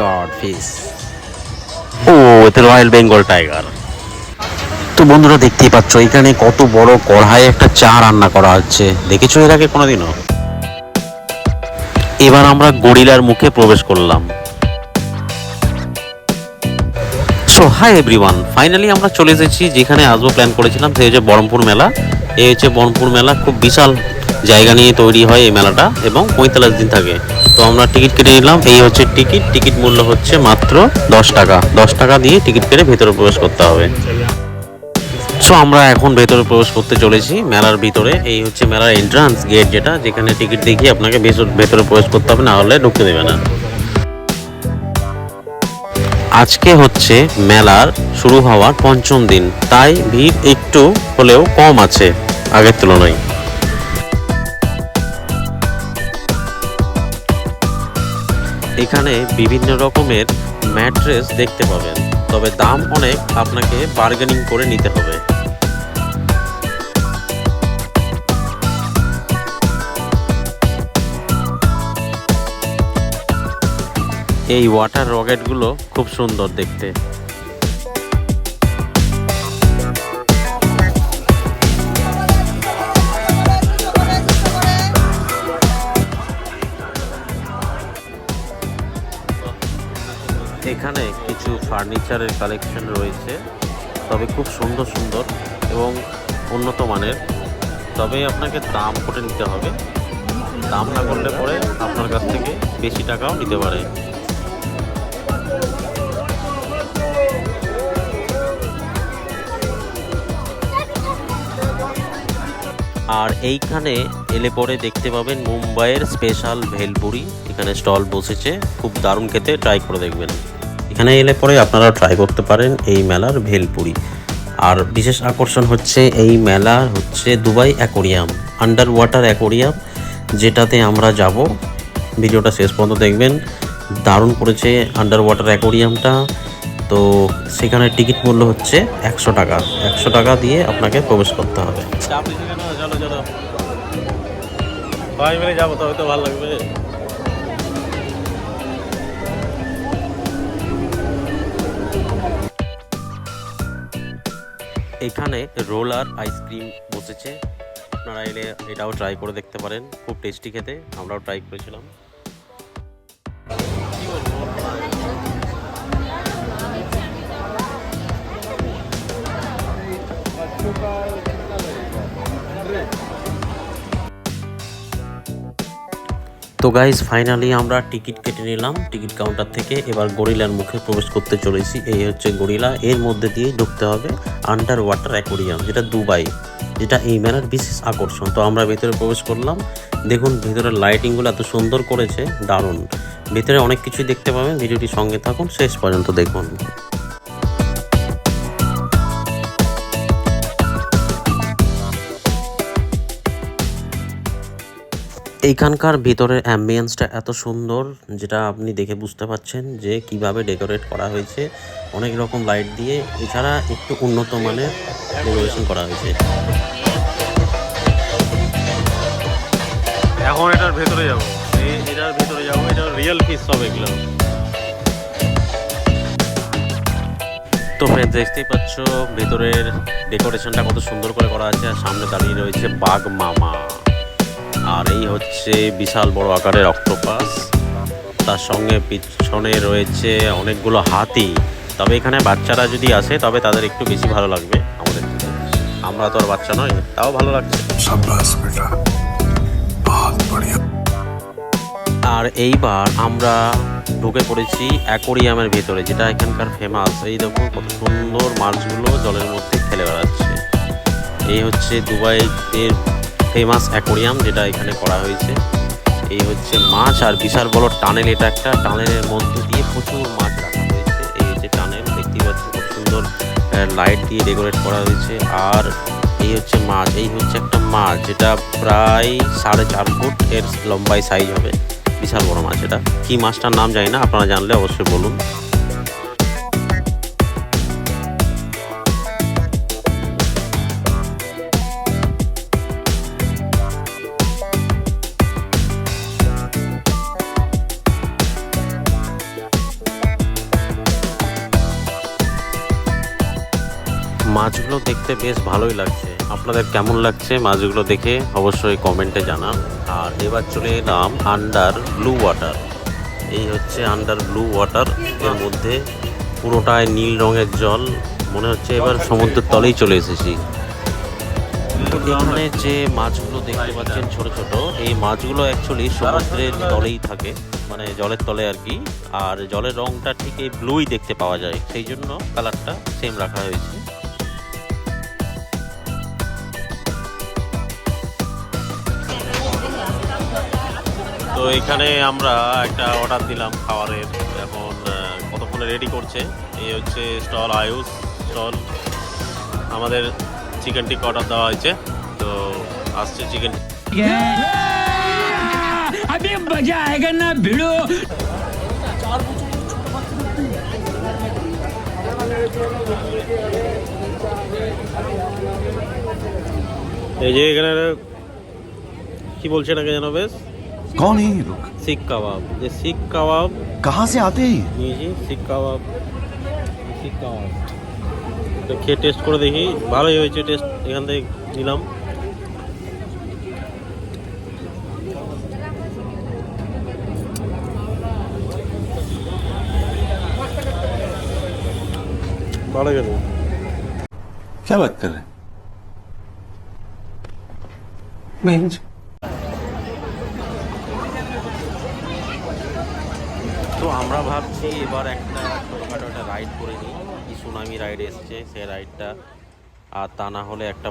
God ফিস ও এতে royal Bengal tiger তো বন্ধুরা দেখতেই পাচ্ছ, এখানে কত বড় কড়াইয়ে একটা চা রান্না করা হচ্ছে। দেখেছ এর আগে কোনোদিনও? এবার আমরা গরিলার মুখে প্রবেশ করলাম। সো হাই এভরিওয়ান ফাইনালি আমরা চলে এসেছি যেখানে আসব প্ল্যান করেছিলাম, সেই হচ্ছে বহরমপুর মেলা। এই হচ্ছে বহরমপুর মেলা, খুব বিশাল জায়গা নিয়ে তৈরি হয় এই মেলাটা এবং পঁয়তাল্লিশ দিন থাকে। তো আমরা টিকিট কেটে নিলাম। এই হচ্ছে টিকিট। টিকিট মূল্য হচ্ছে মাত্র দশ টাকা। দশ টাকা দিয়ে টিকিট কেটে ভেতরে প্রবেশ করতে হবে। সো আমরা এখন ভেতরে প্রবেশ করতে চলেছি মেলার ভিতরে। এই হচ্ছে মেলার এন্ট্রান্স গেট যেটা, যেখানে টিকিট দেখিয়ে আপনাকে ভেতর- প্রবেশ করতে হবে, না হলে ঢুকতে দেবে না। আজকে হচ্ছে মেলার শুরু হওয়ার পঞ্চম দিন। তাই ভিড় একটু হলেও কম আছে আগের তুলনায়। এখানে বিভিন্ন রকমের ম্যাট্রেস দেখতে পাবেন। তবে দাম অনেক, আপনাকে বার্গেনিং করে নিতে হবে। এই ওয়াটার রকেটগুলো খুব সুন্দর দেখতে। এখানে কিছু ফার্নিচারের কালেকশন রয়েছে, তবে খুব সুন্দর সুন্দর এবং উন্নত মানের। তবে আপনাকে দাম করে নিতে হবে। দাম না করলে পরে আপনার কাছ থেকে বেশি টাকাও নিতে পারে। আর এইখানে এলে পরে দেখতে পাবেন মুম্বাইয়ের স্পেশাল ভেলপুরি। এখানে স্টল বসেছে। খুব দারুণ খেতে ট্রাই করে দেখবেন। এখানে এলে পরে আপনারা ট্রাই করতে পারেন এই মেলার ভেলপুরি। আর বিশেষ আকর্ষণ হচ্ছে এই মেলা হচ্ছে Dubai aquarium under water aquarium, যেটাতে আমরা যাব। ভিডিওটা শেষ পর্যন্ত দেখবেন। দারুণ করেছে আন্ডার ওয়াটার অ্যাকোরিয়ামটা। তো সেখানে টিকিট মূল্য হচ্ছে একশো টাকা। একশো টাকা দিয়ে আপনাকে প্রবেশ করতে হবে। যাব, তবে তো ভালো লাগবে। এখানে রোলার আইসক্রিম বসেছে। আপনারা এলে এটাও ট্রাই করে দেখতে পারেন। খুব টেস্টি খেতে। আমরাও ট্রাই করেছিলাম। তো গাইজ ফাইনালি আমরা টিকিট কেটে নিলাম টিকিট কাউন্টার থেকে এবার গরিলার মুখে প্রবেশ করতে চলেছি। এই হচ্ছে গরিলা, এর মধ্যে দিয়ে ঢুকতে হবে আন্ডার ওয়াটার অ্যাকোরিয়াম যেটা দুবাই, যেটা এই মেলার বিশেষ আকর্ষণ। তো আমরা ভেতরে প্রবেশ করলাম। দেখুন, ভেতরের লাইটিংগুলো এত সুন্দর করেছে, দারুণ। ভেতরে অনেক কিছুই দেখতে পাবেন, ভিডিওটি সঙ্গে থাকুন, শেষ পর্যন্ত দেখুন। এইখানকার ভিতরের অ্যাম্বিয়েন্সটা এত সুন্দর যেটা আপনি দেখে বুঝতে পারছেন যে কীভাবে ডেকোরেট করা হয়েছে। অনেক রকম লাইট দিয়ে এছাড়া একটু উন্নত মানের ডেকোরেশন করা হয়েছে। এখন এটার ভেতরে যাব। এটার ভেতরে যাব এটা রিয়েল ফিস সব এগুলো। তো ফ্রেন্ড দেখতেই পাচ্ছ ভেতরের ডেকোরেশনটা কত সুন্দর করে করা আছে আর সামনে দাঁড়িয়ে রয়েছে বাঘ মামা। আর এই হচ্ছে বিশাল বড় আকারের অক্টোপাস। তার সঙ্গে পিছনে রয়েছে অনেকগুলো হাতি। তবে এখানে বাচ্চারা যদি আসে তবে তাদের একটু বেশি ভালো লাগবে আমাদের আমরা তো আর বাচ্চা নয় তাও ভালো লাগছে। আর এইবার আমরা ঢুকে পড়েছি অ্যাকোরিয়ামের ভিতরে যেটা এখানকার ফেমাস এই দেখো কত সুন্দর মাছগুলো জলের মধ্যে খেলে বেড়াচ্ছে। এই হচ্ছে দুবাইতে ফেমাস অ্যাকোরিয়াম যেটা এখানে করা হয়েছে। এই হচ্ছে মাছ আর বিশাল বড় টানেল এটা একটা। টানেলের মধ্যে দিয়ে প্রচুর মাছ রাখা হয়েছে। এই হচ্ছে টানেল, দেখতেই পাচ্ছি খুব সুন্দর লাইট দিয়ে ডেকোরেট করা হয়েছে। আর এই হচ্ছে মাছ, এই হচ্ছে একটা মাছ যেটা প্রায় সাড়ে চার ফুট, এর লম্বাই সাইজ হবে। বিশাল বড় মাছ এটা। কি মাছটার নাম জানি না, আপনারা জানলে অবশ্যই বলুন। মাছগুলো দেখতে বেশ ভালোই লাগছে। আপনাদের কেমন লাগছে মাছগুলো দেখে অবশ্যই কমেন্টে জানান। আর এবার চলে এলাম আন্ডার ব্লু ওয়াটার এই হচ্ছে আন্ডার ব্লু ওয়াটার এর মধ্যে পুরোটাই নীল রঙের জল। মনে হচ্ছে এবার সমুদ্রের তলেই চলে এসেছি। এখানে যে মাছগুলো দেখতে পাচ্ছেন ছোট ছোট, এই মাছগুলো অ্যাকচুয়ালি সমুদ্রের তলেই থাকে। মানে জলের তলে আর কি। আর জলের রংটা ঠিক এই ব্লুই দেখতে পাওয়া যায়। সেই জন্য কালারটা সেম রাখা হয়েছে। এখানে আমরা একটা অর্ডার দিলাম খাবারের এখন আহ, কতক্ষণে রেডি করছে এই হচ্ছে স্টল আয়ুষ স্টল আমাদের চিকেন টিক্কা অর্ডার দেওয়া হয়েছে তো আসছে চিকেন अभी मजा आएगा ना भिड़ो এই যে এখানে কি বলছে এটাকে যেন বেশ कौन है ये लोग শিক কাবাব যে শিক কাবাব कहाँ से आते हैं ये? নিয়েছি শিক কাবাব শিক কাবাব তো খেয়ে টেস্ট করে দেখি ভালোই হয়েছে টেস্ট এখান থেকে নিলাম ভালো গেল क्या बात कर रहे हैं नहीं আমরা ভাবছি এবার একটা ছোটোখাটো একটা রাইড করে নিই। কি সুনামি রাইড এসছে, সেই রাইডটা আর তা না হলে একটা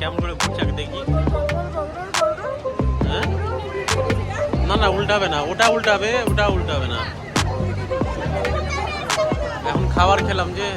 কেমন করে ঘুরছে আগে দেখি। হ্যাঁ? না না, উল্টাবে না, ওটা উল্টাবে ওটা উল্টাবে না। এখন খাবার খেলাম যে।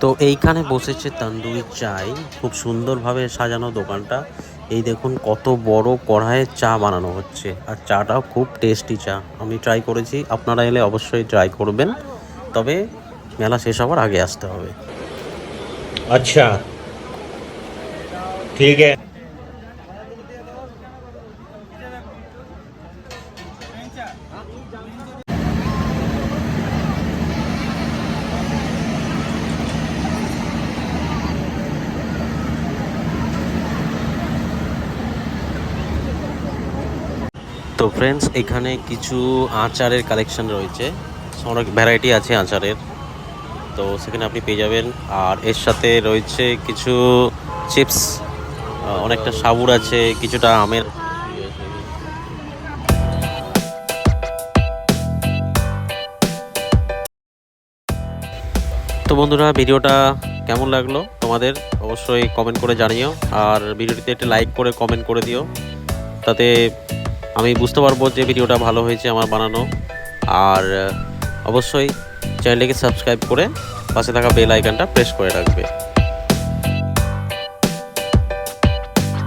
তো এইখানে বসেছে তান্দুরি চাই। খুব সুন্দরভাবে সাজানো দোকানটা। এই দেখুন কত বড় কড়াইয়ে চা বানানো হচ্ছে। আর চাটাও খুব টেস্টি চা। আমি ট্রাই করেছি। আপনারা এলে অবশ্যই ট্রাই করবেন। তবে মেলা শেষ হওয়ার আগে আসতে হবে। আচ্ছা। ঠিক আছে। তো ফ্রেন্ডস এখানে কিছু আচারের কালেকশন রয়েছে। অনেক ভ্যারাইটি আছে আচারের। তো সেখানে আপনি পেয়ে যাবেন। আর এর সাথে রয়েছে কিছু চিপস অনেকটা সাবুর আছে, কিছুটা আমের। তো বন্ধুরা, ভিডিওটা কেমন লাগল তোমাদের? অবশ্যই কমেন্ট করে জানিও। আর ভিডিওটিতে একটা লাইক করে কমেন্ট করে দিও। তাতে আমি বুঝতে পারব যে ভিডিওটা ভালো হয়েছে আমার বানানো। আর, অবশ্যই চ্যানেলটিকে সাবস্ক্রাইব করে পাশে থাকা বেল আইকনটা প্রেস করে রাখবে।